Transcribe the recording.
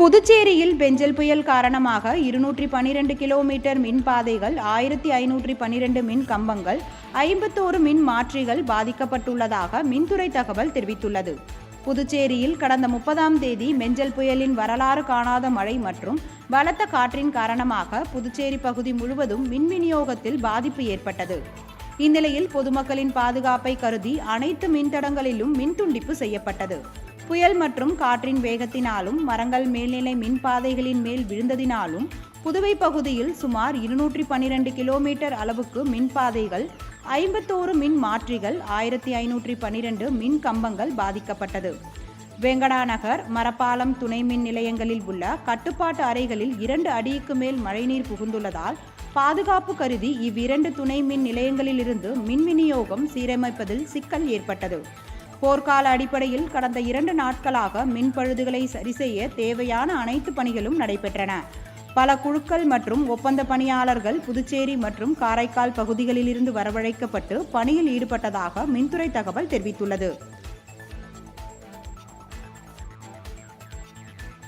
புதுச்சேரியில் பெஞ்சல் புயல் காரணமாக இருநூற்றி பனிரெண்டு கிலோமீட்டர் மின் பாதைகள் ஆயிரத்தி ஐநூற்றி பனிரெண்டு மின் கம்பங்கள் ஐம்பத்தோரு மின் மாற்றிகள் பாதிக்கப்பட்டுள்ளதாக மின்துறை தகவல் தெரிவித்துள்ளது. புதுச்சேரியில் கடந்த முப்பதாம் தேதி மெஞ்சல் புயலின் வரலாறு காணாத மழை மற்றும் பலத்த காற்றின் காரணமாக புதுச்சேரி பகுதி முழுவதும் மின் விநியோகத்தில் பாதிப்பு ஏற்பட்டது. இந்நிலையில் பொதுமக்களின் பாதுகாப்பை கருதி அனைத்து மின்தடங்களிலும் மின் துண்டிப்பு செய்யப்பட்டது. புயல் மற்றும் காற்றின் வேகத்தினாலும் மரங்கள் மேல்நிலை மின்பாதைகளின் மேல் விழுந்ததினாலும் புதுவை பகுதியில் சுமார் இருநூற்றி பன்னிரண்டு கிலோமீட்டர் அளவுக்கு மின் பாதைகள் ஐம்பத்தோரு மின் மாற்றிகள் ஆயிரத்தி ஐநூற்றி பன்னிரண்டு மின் கம்பங்கள் பாதிக்கப்பட்டது. வெங்கடாநகர் மரப்பாலம் துணை மின் நிலையங்களில் உள்ள கட்டுப்பாட்டு அறைகளில் இரண்டு அடிக்கு மேல் மழைநீர் புகுந்துள்ளதால் பாதுகாப்பு கருதி இவ்விரண்டு துணை மின் நிலையங்களிலிருந்து மின் விநியோகம் சீரமைப்பதில் சிக்கல் ஏற்பட்டது. போர்க்கால அடிப்படையில் கடந்த இரண்டு நாட்களாக மின் பழுதுகளை சரிசெய்ய தேவையான அனைத்து பணிகளும் நடைபெற்றன. பல குழுக்கள் மற்றும் ஒப்பந்த பணியாளர்கள் புதுச்சேரி மற்றும் காரைக்கால் பகுதிகளிலிருந்து வரவழைக்கப்பட்டு பணியில் ஈடுபட்டதாக மின்துறை தகவல் தெரிவித்துள்ளது.